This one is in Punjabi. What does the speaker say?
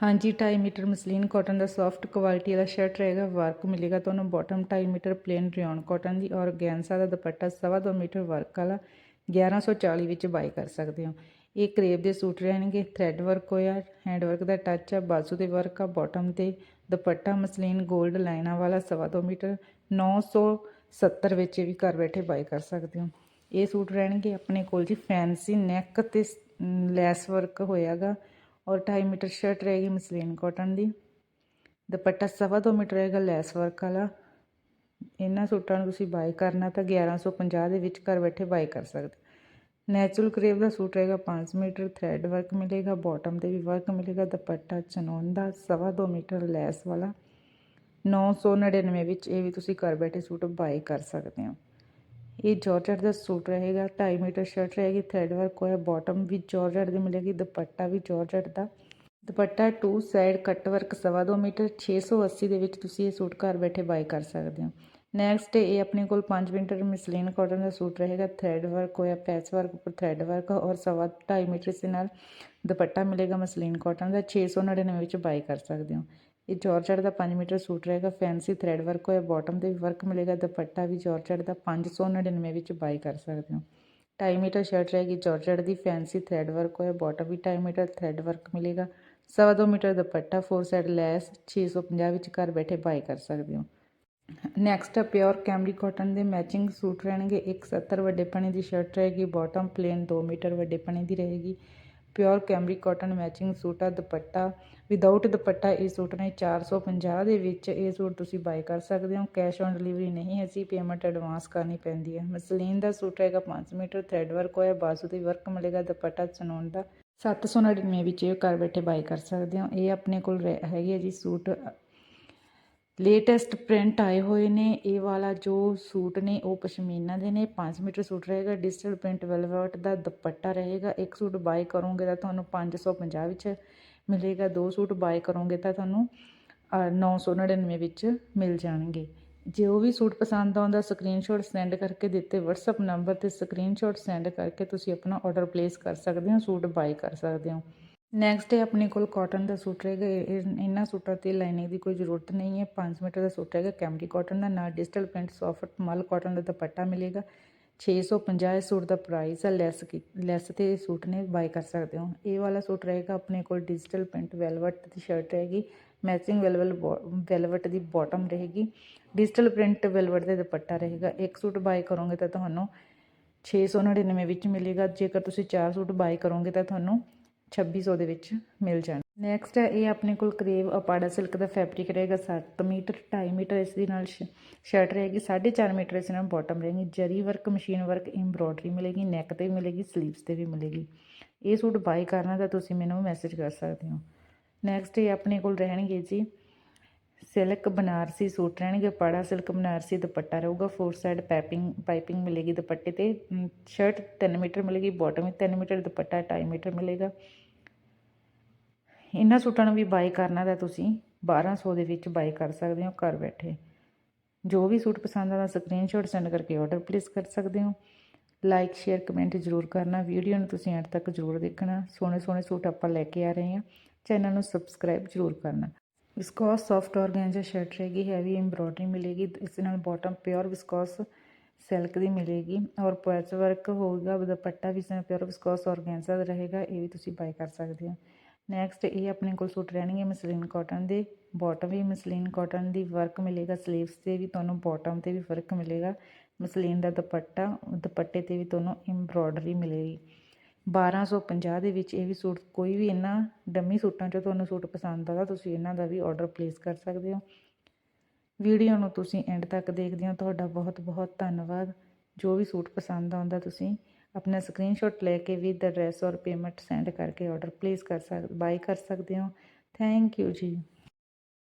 ਹਾਂਜੀ 2.5 ਮੀਟਰ ਮਸਲੀਨ ਕਾਟਨ ਦਾ ਸੌਫਟ ਕੁਆਲਿਟੀ ਵਾਲਾ ਸ਼ਰਟ ਰਹੇਗਾ ਵਰਕ ਮਿਲੇਗਾ ਤੁਹਾਨੂੰ bottom 2.5 metre plain rayon cotton ਦੀ ਔਰ ਗੈਂਸਾ ਦਾ ਦੁਪੱਟਾ ਸਵਾ ਦੋ ਮੀਟਰ ਵਰਕ ਵਾਲਾ 1140 ਵਿੱਚ ਬਾਈ ਕਰ ਸਕਦੇ ਹੋ। ਇਹ ਕਰੇਬ ਦੇ ਸੂਟ ਰਹਿਣਗੇ ਥ੍ਰੈਡ ਵਰਕ ਹੋਇਆ ਹੈਂਡ ਵਰਕ ਦਾ ਟੱਚ ਆ, ਬਾਜ਼ੂ ਦੇ ਵਰਕ ਆ ਬਾਟਮ ਤੇ ਦੁਪੱਟਾ ਮਸਲੀਨ 골ਡ ਲਾਈਨਾਂ ਵਾਲਾ ਸਵਾ ਦੋ ਮੀਟਰ 970 ਵਿੱਚ ਵੀ ਘਰ ਬੈਠੇ ਬਾਈ ਕਰ ਸਕਦੇ ਹੋ। ਇਹ ਸੂਟ ਰਹਿਣਗੇ ਆਪਣੇ ਕੋਲ ਜੀ ਫੈਂਸੀ ਨੈਕ ਤੇ ਲੈਸ ਵਰਕ ਹੋਇਆਗਾ। ਔਰ 2.5 ਮੀਟਰ ਸ਼ਰਟ ਰਹੇਗੀ ਮਸਲੀਨ ਕਾਟਨ ਦੀ। ਦੁਪੱਟਾ ਸਵਾ ਦੋ ਮੀਟਰ ਰਹੇਗਾ ਲੈਸ ਵਰਕ ਵਾਲਾ। ਇਹਨਾਂ ਸੂਟਾਂ ਨੂੰ ਤੁਸੀਂ ਬਾਈ ਕਰਨਾ ਤਾਂ 1150 ਦੇ ਵਿੱਚ ਘਰ ਬੈਠੇ ਬਾਈ ਕਰ ਸਕਦੇ। ਨੈਚੁਰਲ ਕਰੇਵ ਦਾ ਸੂਟ ਰਹੇਗਾ 5 ਮੀਟਰ ਥ੍ਰੈਡ ਵਰਕ ਮਿਲੇਗਾ ਬਾਟਮ ਤੇ ਵੀ ਵਰਕ ਮਿਲੇਗਾ, ਦੁਪੱਟਾ ਚਨੋਨ ਦਾ ਸਵਾ ਦੋ ਮੀਟਰ ਲੈਸ ਵਾਲਾ। 999 ਵਿੱਚ ਇਹ ਵੀ ਤੁਸੀਂ ਘਰ ਬੈਠੇ ਸੂਟ ਬਾਈ ਕਰ ਸਕਦੇ ਹੋ। ਇਹ ਜਾਰਜਟ ਦਾ ਸੂਟ ਰਹੇਗਾ 2.5 ਮੀਟਰ ਸ਼ਰਟ ਰਹੇਗੀ ਥ੍ਰੈਡ ਵਰਕ ਹੋਇਆ ਬਾਟਮ ਵੀ ਜਾਰਜਟ ਦੀ ਮਿਲੇਗੀ, ਦੁਪੱਟਾ ਵੀ ਜਾਰਜਟ ਦਾ। Dupatta two side cut work ਸਵਾ ਦੋ ਮੀਟਰ 680 ਦੇ ਵਿੱਚ ਤੁਸੀਂ ਇਹ ਸੂਟ ਘਰ ਬੈਠੇ ਬਾਈ ਕਰ ਸਕਦੇ ਹੋ। ਨੈਕਸਟ ਇਹ ਆਪਣੇ ਕੋਲ 5 ਮੀਟਰ ਮਿਸਲੀਨ ਕਾਟਨ ਦਾ ਸੂਟ ਰਹੇਗਾ ਥ੍ਰੈਡ ਵਰਕ ਹੋਇਆ ਪੈਚ ਵਰਕ ਉੱਪਰ ਥ੍ਰੈਡ ਵਰਕ ਔਰ ਸਵਾ 2.5 ਮੀਟਰ ਦੇ ਨਾਲ ਦੁਪੱਟਾ ਮਿਲੇਗਾ ਮਸਲੀਨ ਕਾਟਨ ਦਾ 699 ਵਿੱਚ ਬਾਈ ਕਰ ਸਕਦੇ ਹੋ। ਇਹ ਜਾਰਜਟ ਦਾ 5 ਮੀਟਰ ਸੂਟ ਰਹੇਗਾ ਫੈਂਸੀ ਥ੍ਰੈਡ ਵਰਕ ਹੋਇਆ ਬਾਟਮ ਤੇ ਵੀ ਵਰਕ ਮਿਲੇਗਾ, ਦੁਪੱਟਾ ਵੀ ਜਾਰਜਟ ਦਾ 599 ਵਿੱਚ ਬਾਈ ਕਰ ਸਕਦੇ ਹੋ। 2.5 ਮੀਟਰ ਸ਼ਰਟ ਰਹੇਗੀ ਜਾਰਜਟ ਦੀ ਫੈਂਸੀ ਥ੍ਰੈਡ ਵਰਕ ਹੋਇਆ ਬਾਟਮ ਵੀ 2.5 ਮੀਟਰ ਥ੍ਰੈਡ ਵਰਕ ਮਿਲੇਗਾ, ਸਵਾ ਦੋ metre dupatta four side lace 650 ਵਿੱਚ ਘਰ ਬੈਠੇ ਬਾਈ ਕਰ ਸਕਦੇ ਹੋ। ਨੈਕਸਟ ਪਿਓਰ ਕੈਮਰੀ ਕਾਟਨ ਦੇ ਮੈਚਿੰਗ ਸੂਟ ਰਹਿਣਗੇ 170 ਵੱਡੇ ਪਣੇ ਦੀ ਸ਼ਰਟ ਰਹੇਗੀ ਬਾਟਮ ਪਲੇਨ 2 ਮੀਟਰ ਵੱਡੇ ਪਣੇ ਦੀ ਰਹੇਗੀ। Pure cambric cotton matching suit ਆ, ਦੁਪੱਟਾ ਵਿਦਆਊਟ ਦੁਪੱਟਾ, ਇਹ ਸੂਟ ਨੇ 450 ਦੇ ਵਿੱਚ, ਇਹ ਸੂਟ ਤੁਸੀਂ ਬਾਈ ਕਰ ਸਕਦੇ ਹੋ। ਕੈਸ਼ ਔਨ ਡਿਲੀਵਰੀ ਨਹੀਂ, ਅਸੀਂ ਪੇਮੈਂਟ ਐਡਵਾਂਸ ਕਰਨੀ ਪੈਂਦੀ ਹੈ। ਮਸਲੀਨ ਦਾ ਸੂਟ ਰਹੇਗਾ 5 ਮੀਟਰ ਥ੍ਰੈਡ ਵਰਕ ਹੋਇਆ, ਬਾਜ਼ੂ ਤੇ ਵਰਕ ਮਿਲੇਗਾ, ਦੁਪੱਟਾ ਚਨੋਨ ਦਾ। 799 ਵਿੱਚ ਇਹ ਘਰ ਬੈਠੇ ਬਾਈ ਕਰ ਸਕਦੇ ਹੋ। ਇਹ ਆਪਣੇ ਕੋਲ ਹੈਗੀ ਹੈ ਜੀ ਸੂਟ ਲੇਟੈਸਟ ਪ੍ਰਿੰਟ ਆਏ ਹੋਏ ਨੇ। ਇਹ ਵਾਲਾ ਜੋ ਸੂਟ ਨੇ, ਉਹ ਪਸ਼ਮੀਨਾ ਦੇ ਨੇ। 5 ਮੀਟਰ ਸੂਟ ਰਹੇਗਾ। ਡਿਜੀਟਲ ਪ੍ਰਿੰਟ ਵੈਲਵਟ ਦਾ ਦੁਪੱਟਾ ਰਹੇਗਾ। ਇੱਕ ਸੂਟ ਬਾਈ ਕਰੋਗੇ ਤਾਂ ਤੁਹਾਨੂੰ 550 ਵਿੱਚ ਮਿਲੇਗਾ। ਦੋ ਸੂਟ ਬਾਈ ਕਰੋਗੇ ਤਾਂ ਤੁਹਾਨੂੰ 999 ਵਿੱਚ ਮਿਲ ਜਾਣਗੇ। ਜੇ ਉਹ ਵੀ ਸੂਟ ਪਸੰਦ ਆਉਂਦਾ, ਸਕਰੀਨਸ਼ਾਟ ਸੈਂਡ ਕਰਕੇ ਦਿੱਤੇ WhatsApp ਨੰਬਰ ਤੇ ਸਕਰੀਨਸ਼ਾਟ ਸੈਂਡ ਕਰਕੇ ਤੁਸੀਂ ਆਪਣਾ ਆਰਡਰ ਪਲੇਸ ਕਰ ਸਕਦੇ ਹੋ, ਸੂਟ ਬਾਈ ਕਰ ਸਕਦੇ ਹੋ। ਨੈਕਸਟ ਹੈ ਆਪਣੇ ਕੋਲ ਕਾਟਨ ਦਾ ਸੂਟ ਰਹੇਗਾ ਇਹਨਾਂ ਸੂਟਾਂ ਤੇ ਲਾਈਨਿੰਗ ਦੀ ਕੋਈ ਜ਼ਰੂਰਤ ਨਹੀਂ ਹੈ। 5 ਮੀਟਰ ਦਾ ਸੂਟ ਹੈਗਾ ਕੈਮਰੀ ਕਾਟਨ ਦਾ। ਨਾਲ ਡਿਜੀਟਲ ਪ੍ਰਿੰਟ ਸੌਫਟ ਮਲ ਕਾਟਨ ਦਾ ਦੁਪੱਟਾ ਮਿਲੇਗਾ। 650 ਇਸ ਸੂਟ ਦਾ ਪ੍ਰਾਈਸ ਹੈ ਲੈਸ ਲੈਸ ਤੇ ਸੂਟ ਨੇ ਬਾਈ ਕਰ ਸਕਦੇ ਹੋ। ਇਹ ਵਾਲਾ ਸੂਟ ਰਹੇਗਾ ਆਪਣੇ ਕੋਲ ਡਿਜੀਟਲ ਪ੍ਰਿੰਟ ਵੈਲਵਟ ਦੀ ਸ਼ਰਟ ਰਹੇਗੀ। ਮੈਚਿੰਗ ਵੈਲਵਲ ਵੈਲਵਟ ਦੀ ਬਾਟਮ ਰਹੇਗੀ। ਡਿਜੀਟਲ ਪ੍ਰਿੰਟ ਵੈਲਵਟ ਦੇ ਦੁਪੱਟਾ ਰਹੇਗਾ। ਇੱਕ ਸੂਟ ਬਾਈ ਕਰੋਗੇ ਤਾਂ ਤੁਹਾਨੂੰ 699 ਵਿੱਚ ਮਿਲੇਗਾ। ਜੇਕਰ ਤੁਸੀਂ ਚਾਰ ਸੂਟ ਬਾਈ ਕਰੋਗੇ ਤਾਂ ਤੁਹਾਨੂੰ 2600 ਦੇ ਵਿੱਚ ਮਿਲ ਜਾਣ। ਨੈਕਸਟ ਹੈ, ਇਹ ਆਪਣੇ ਕੋਲ ਕਰੇਵ ਅਪਾੜਾ ਸਿਲਕ ਦਾ ਫੈਬਰਿਕ ਰਹੇਗਾ 7 ਮੀਟਰ 2.5 ਮੀਟਰ ਇਸ ਦੇ ਨਾਲ ਸ਼ਰਟ ਰਹੇਗੀ 4.5 ਮੀਟਰ ਇਸ ਨਾਲ ਬਾਟਮ ਰਹੇਗੀ, zari work machine work embroidery ਮਿਲੇਗੀ ਨੈਕ ਤੇ ਵੀ ਮਿਲੇਗੀ ਸਲੀਵਸ ਤੇ ਵੀ ਮਿਲੇਗੀ। ਇਹ ਸੂਟ ਬਾਈ ਕਰਨਾ ਤਾਂ ਤੁਸੀਂ ਮੈਨੂੰ ਮੈਸੇਜ ਕਰ ਸਕਦੇ ਹੋ। ਨੈਕਸਟ ਇਹ ਆਪਣੇ ਕੋਲ ਰਹਿਣਗੇ ਜੀ ਸਿਲਕ ਬਨਾਰਸੀ ਸੂਟ ਰਹਿਣਗੇ, ਪਾੜਾ ਸਿਲਕ ਬਨਾਰਸੀ ਦੁਪੱਟਾ ਰਹੂਗਾ ਫੋਰ ਸਾਈਡ ਪਾਈਪਿੰਗ ਪਾਈਪਿੰਗ ਮਿਲੇਗੀ ਦੁਪੱਟੇ ਤੇ ਸ਼ਰਟ 3 ਮੀਟਰ ਮਿਲੇਗੀ ਬਾਟਮ ਵੀ 3 ਮੀਟਰ, ਦੁਪੱਟਾ 2.5 ਮੀਟਰ ਮਿਲੇਗਾ। ਇਹਨਾਂ ਸੂਟਾਂ ਨੂੰ ਵੀ ਬਾਈ ਕਰਨਾ ਤਾਂ ਤੁਸੀਂ 1200 ਦੇ ਵਿੱਚ ਬਾਈ ਕਰ ਸਕਦੇ ਹੋ ਘਰ ਬੈਠੇ। ਜੋ ਵੀ ਸੂਟ ਪਸੰਦ ਆਉਂਦਾ ਸਕਰੀਨਸ਼ਾਟ ਸੈਂਡ ਕਰਕੇ ਆਰਡਰ ਪਲੇਸ ਕਰ ਸਕਦੇ ਹੋ। ਲਾਈਕ ਸ਼ੇਅਰ ਕਮੈਂਟ ਜ਼ਰੂਰ ਕਰਨਾ। ਵੀਡੀਓ ਨੂੰ ਤੁਸੀਂ ਐਂਡ ਤੱਕ ਜ਼ਰੂਰ ਦੇਖਣਾ। ਸੋਹਣੇ ਸੋਹਣੇ ਸੂਟ ਆਪਾਂ ਲੈ ਕੇ ਆ ਰਹੇ ਹਾਂ। ਚੈਨਲ ਨੂੰ ਸਬਸਕ੍ਰਾਈਬ ਜ਼ਰੂਰ ਕਰਨਾ। ਵਿਸਕੋਸ ਸੌਫਟ ਔਰਗੈਂਜਾ ਸ਼ਰਟ ਰਹੇਗੀ ਹੈਵੀ ਐਮਬ੍ਰੋਇਡਰੀ ਮਿਲੇਗੀ, ਇਸ ਨਾਲ ਬਾਟਮ ਪਿਓਰ ਵਿਸਕੋਸ ਸਿਲਕ ਦੀ ਮਿਲੇਗੀ ਔਰ ਪੈਚ ਵਰਕ ਹੋਊਗਾ, ਦੁਪੱਟਾ ਵੀ ਇਸ ਪਿਓਰ ਵਿਸਕੋਸ ਔਰਗੈਂਜਾ ਦਾ ਰਹੇਗਾ, ਇਹ ਵੀ ਤੁਸੀਂ ਬਾਈ ਕਰ ਸਕਦੇ ਹੋ। ਨੈਕਸਟ ਇਹ ਆਪਣੇ ਕੋਲ ਸੂਟ ਰਹਿਣਗੇ ਮਸਲੀਨ ਕਾਟਨ ਦੇ ਬਾਟਮ ਵੀ ਮਸਲੀਨ ਕਾਟਨ ਦੀ ਵਰਕ ਮਿਲੇਗਾ ਸਲੀਵਸ ਤੇ ਵੀ ਤੁਹਾਨੂੰ ਬਾਟਮ ਤੇ ਵੀ ਵਰਕ ਮਿਲੇਗਾ, ਮਸਲੀਨ ਦਾ ਦੁਪੱਟਾ, ਦੁਪੱਟੇ ਤੇ ਵੀ ਤੁਹਾਨੂੰ ਐਮਬ੍ਰੋਇਡਰੀ ਮਿਲੇਗੀ। 1250 ਦੇ ਵਿੱਚ ਇਹ ਵੀ ਸੂਟ ਕੋਈ ਵੀ ਇਹਨਾਂ ਡੰਮੀ ਸੂਟਾਂ 'ਚੋਂ ਤੁਹਾਨੂੰ ਸੂਟ ਪਸੰਦ ਆਦਾ ਤੁਸੀਂ ਇਹਨਾਂ ਦਾ ਵੀ ਆਰਡਰ ਪਲੇਸ ਕਰ ਸਕਦੇ ਹੋ। ਵੀਡੀਓ ਨੂੰ ਤੁਸੀਂ ਐਂਡ ਤੱਕ ਦੇਖਦੇ ਹੋ। ਤੁਹਾਡਾ ਬਹੁਤ ਬਹੁਤ ਧੰਨਵਾਦ। ਜੋ ਵੀ ਸੂਟ ਪਸੰਦ ਆਉਂਦਾ, ਤੁਸੀਂ ਆਪਣਾ ਸਕਰੀਨਸ਼ਾਟ ਲੈ ਕੇ ਵਿਦ ਐਡਰੈਸ ਔਰ ਪੇਮੈਂਟ ਸੈਂਡ ਕਰਕੇ ਆਰਡਰ ਪਲੇਸ ਕਰ ਸਕਦੇ ਬਾਈ ਕਰ ਸਕਦੇ ਹੋ। ਥੈਂਕ ਯੂ ਜੀ।